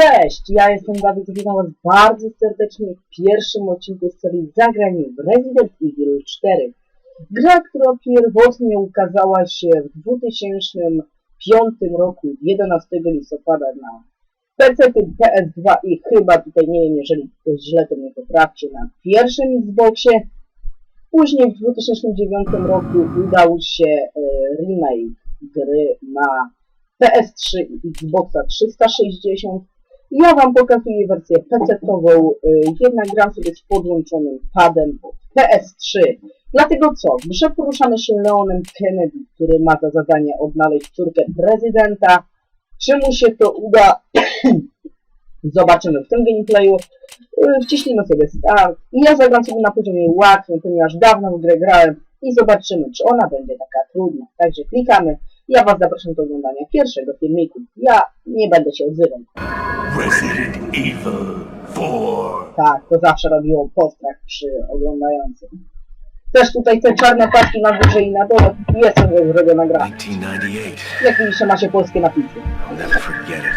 Cześć, ja jestem Dawid, witam Was bardzo serdecznie w pierwszym odcinku z serii Zagranie w Resident Evil 4. Gra, która pierwotnie ukazała się w 2005 roku, 11 listopada na PC, PS2 i chyba tutaj, nie wiem, jeżeli ktoś źle to mnie poprawcie, na pierwszym Xboxie. Później w 2009 roku udał się e, remake gry na PS3 i Xboxa 360. Ja Wam pokazuję wersję PC-ową, y, jednak gram sobie z podłączonym padem od PS3. Dlatego co? Grze poruszamy się Leonem Kennedy, który ma za zadanie odnaleźć córkę prezydenta. Czy mu się to uda? Zobaczymy w tym gameplayu. Y, Wciśnijmy sobie start. I ja zagram sobie na poziomie łatwym, ponieważ dawno w grę grałem i zobaczymy, czy ona będzie taka trudna. Także klikamy. Ja Was zapraszam do oglądania pierwszego filmiku. Ja nie będę się odzywał. Resident Evil 4. Tak, to zawsze robiło postrach przy oglądającym. Też tutaj te czarne paczki na górze i na dole jest to zrobiona gra. 1998. Jak widzicie macie polskie napisy. I'll never forget it.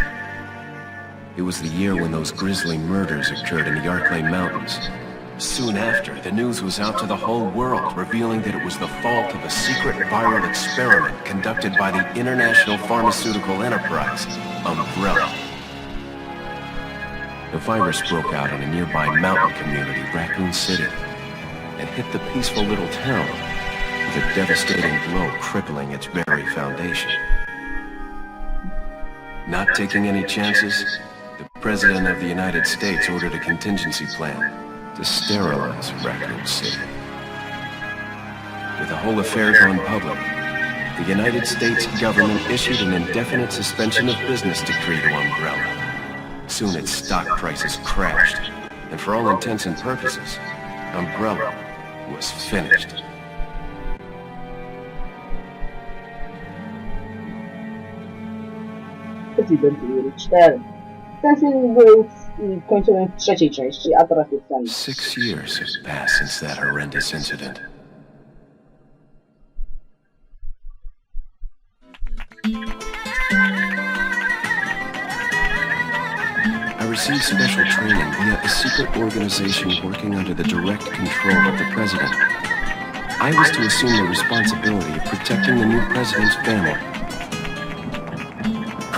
It was the year when those grisly murders occurred in the Arklay Mountains. Soon after, the news was out to the whole world, revealing that it was the fault of a secret viral experiment conducted by the international pharmaceutical enterprise, Umbrella. The virus broke out in a nearby mountain community, Raccoon City, and hit the peaceful little town with a devastating blow crippling its very foundation. Not taking any chances, the President of the United States ordered a contingency plan to sterilize record City. With the whole affair gone public, the United States government issued an indefinite suspension of business decree to Umbrella. Soon its stock prices crashed, and for all intents and purposes, Umbrella was finished. Resident Evil 4. Ten film był w- końcowym w trzeciej części, a teraz jest ten. Six years have passed since that horrendous incident. I received special training via a secret organization working under the direct control of the president. I was to assume the responsibility of protecting the new president's family.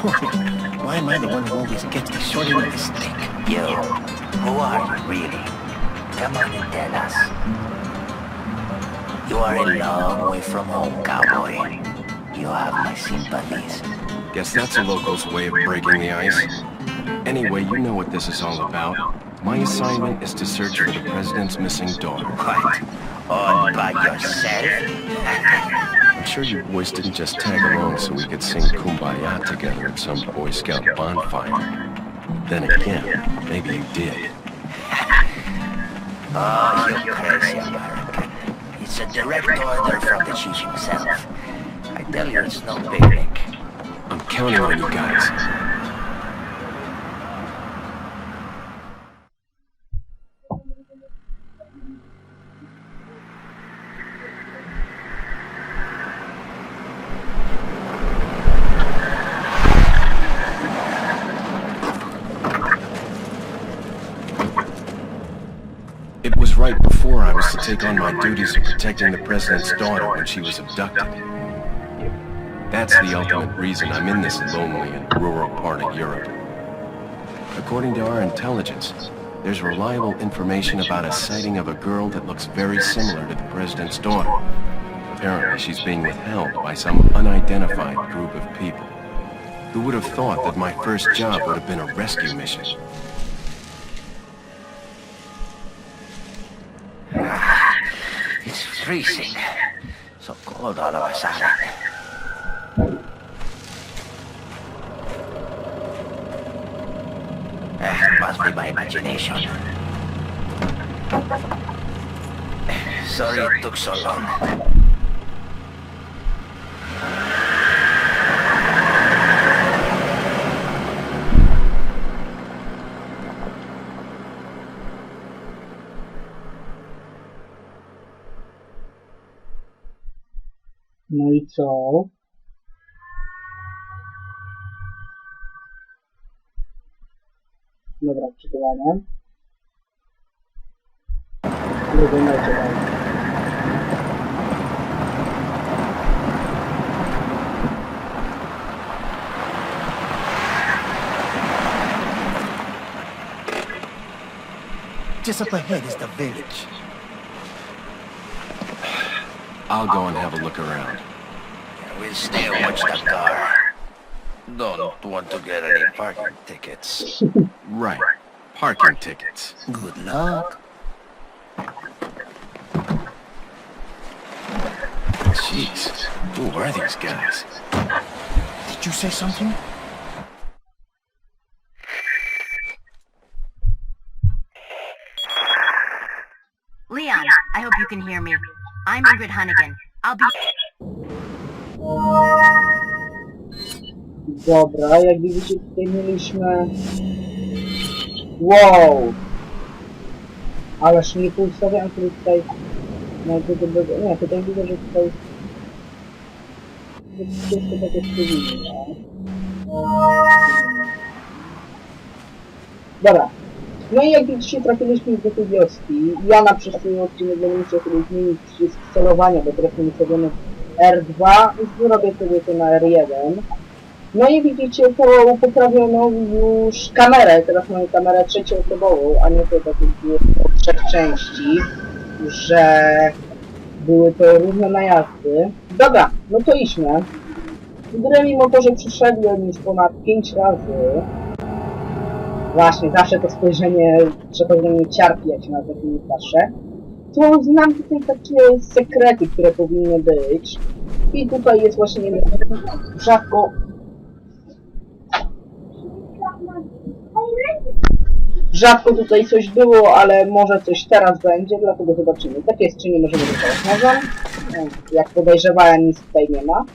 Why am I the one who always gets the short end of the stick? You, who are you really? Come on and tell us. You are a long way from home, cowboy. You have my sympathies. Guess that's a local's way of breaking the ice. Anyway, you know what this is all about. My assignment is to search for the president's missing daughter. What? All by yourself? I'm sure you boys didn't just tag along so we could sing Kumbaya together at some Boy Scout bonfire. Then again, maybe you did. Oh, you crazy American. It's a direct order from the chief himself. I tell you, it's no picnic. I'm counting on you guys. It was right before I was to take on my duties of protecting the president's daughter when she was abducted. That's the ultimate reason I'm in this lonely and rural part of Europe. According to our intelligence, there's reliable information about a sighting of a girl that looks very similar to the president's daughter. Apparently, she's being withheld by some unidentified group of people. Who would have thought that my first job would have been a rescue mission? It's freezing. So cold all of a sudden. Eh, must be my imagination. Sorry it took so long. No i co? Dobra, przygotowanie. Drugie mecie. Just up ahead is the village. I'll go and have a look around. We'll stay and watch the car. Don't want to get any parking tickets. Right. Parking tickets. Good luck. Jeez. Who are these guys? Did you say something? Leon, I hope you can hear me. I'm Ingrid Hunnigan. I'll be. Dobra, jak widzicie tutaj mieliśmy... Wow! Ależ nie ustawiam który tutaj... No to to będzie... Nie, tutaj widzę, że tutaj... że Wszystko tak jak powinno. Dobra. No i jak widzicie trafiliśmy do tej wioski. Ja na przyszły odcinek będę musiał sobie zmienić przycisk celowania, bo teraz mam ustawiony R2 i zrobię sobie to na R1. No i widzicie, po, poprawiono już kamerę, teraz mamy kamerę trzecioosobową, a nie dwie od trzech części, że były to różne najazdy. Dobra, no to idźmy. Grę mimo to, że przyszedłem już ponad 5 razy, właśnie, zawsze to spojrzenie przechodzi mnie się na to patrzę, to znam tutaj takie sekrety, które powinny być. I tutaj jest właśnie rzadko Rzadko tutaj coś było, ale może coś teraz będzie, dlatego zobaczymy. Takie skrzynie możemy dostać nożem. No, Jak podejrzewałem, nic tutaj nie ma.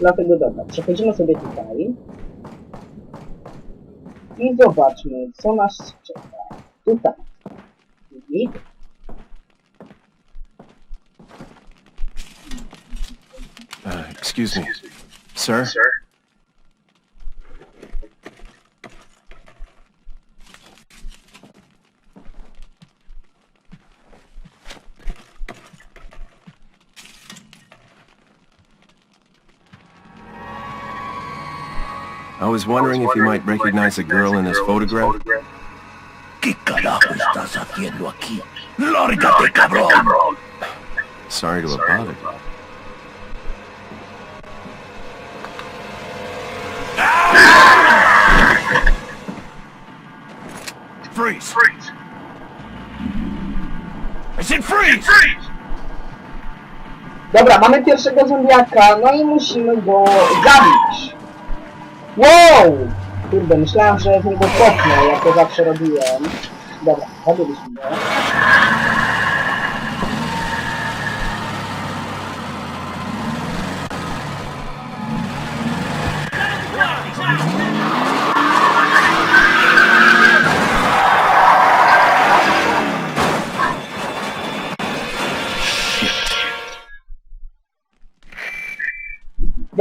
Dlatego dobra, przechodzimy sobie tutaj. I zobaczmy, co nas czeka. Tutaj. Git. Uh, excuse me. Sir? I was wondering if you might recognize a girl in this photograph. ¿Qué carajo estás haciendo aquí? ¡Lárgate, cabrón! Sorry to have bothered you. Freeze! I said freeze! Dobra, mamy pierwszego zombiaka, no i musimy go zabić. Wow! Kurde, myślałem, że w niego kopnę, jak to zawsze robiłem. Dobra, zabiliśmy go.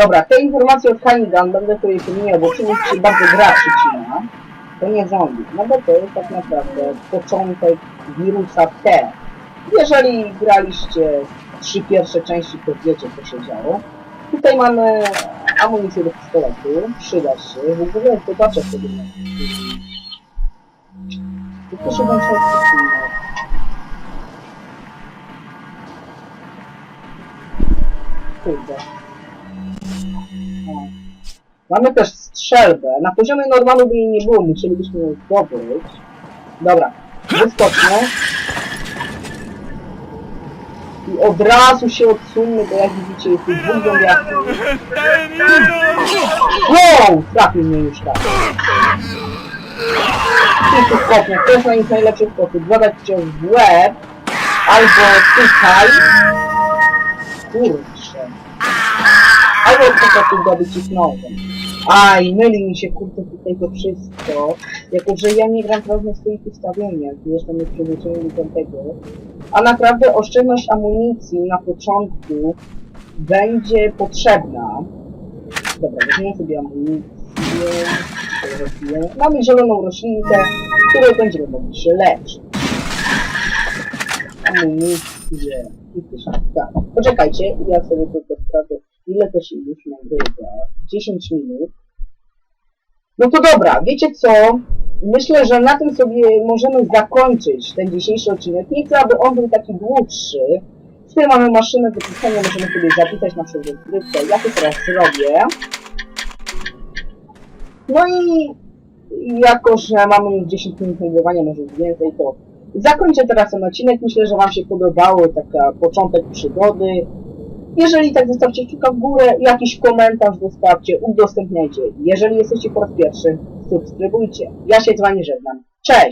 Dobra, te informacje od Hannigan będę sobie pomijał, bo czymś się bardzo gra przycina. To nie zombie, no bo to jest tak naprawdę początek wirusa T. Jeżeli graliście trzy pierwsze części, to wiecie co się działo. Tutaj mamy amunicję do pistoletu, przyda się, w ogóle zobaczę sobie. Tylko się włącza Kurde. Mamy też strzelbę. Na poziomie normalu by jej nie było, musielibyśmy ją zdobyć. Dobra, wyskoczmy. I od razu się odsuńmy, bo jak widzicie jest tu dwóch zombiaków. Wow! Trafił mnie już tak. Kilku skopniach, to jest na nich najlepszy sposób. Zadać cię w łeb, albo tutaj. Kurczę. Albo po prostu ich nożem. Aj, myli mi się kurde tutaj to wszystko. Jako, że ja nie gram teraz na swoich ustawieniach, jeszcze nie przyzwyczajeni do tego. A naprawdę oszczędność amunicji na początku będzie potrzebna. Dobra, weźmiemy sobie amunicję. Mamy zieloną roślinkę, której będziemy mogli się leczyć. Amunicję. Tak. Poczekajcie, ja sobie tylko sprawdzę, ile to się już nagrywa. 10 minut. No to dobra, wiecie co? Myślę, że na tym sobie możemy zakończyć ten dzisiejszy odcinek. Nie chcę, aby on był taki dłuższy. Tutaj mamy maszynę do pisania, możemy sobie zapisać naszą rozgrywkę. Ja to teraz zrobię. No i jako, że mamy już 10 minut nagrywania, może więcej, to zakończę teraz ten odcinek. Myślę, że Wam się podobało, taka początek przygody. Jeżeli tak, zostawcie kciuka w górę, jakiś komentarz zostawcie, udostępniajcie. Jeżeli jesteście po raz pierwszy, subskrybujcie. Ja się z Wami żegnam. Cześć!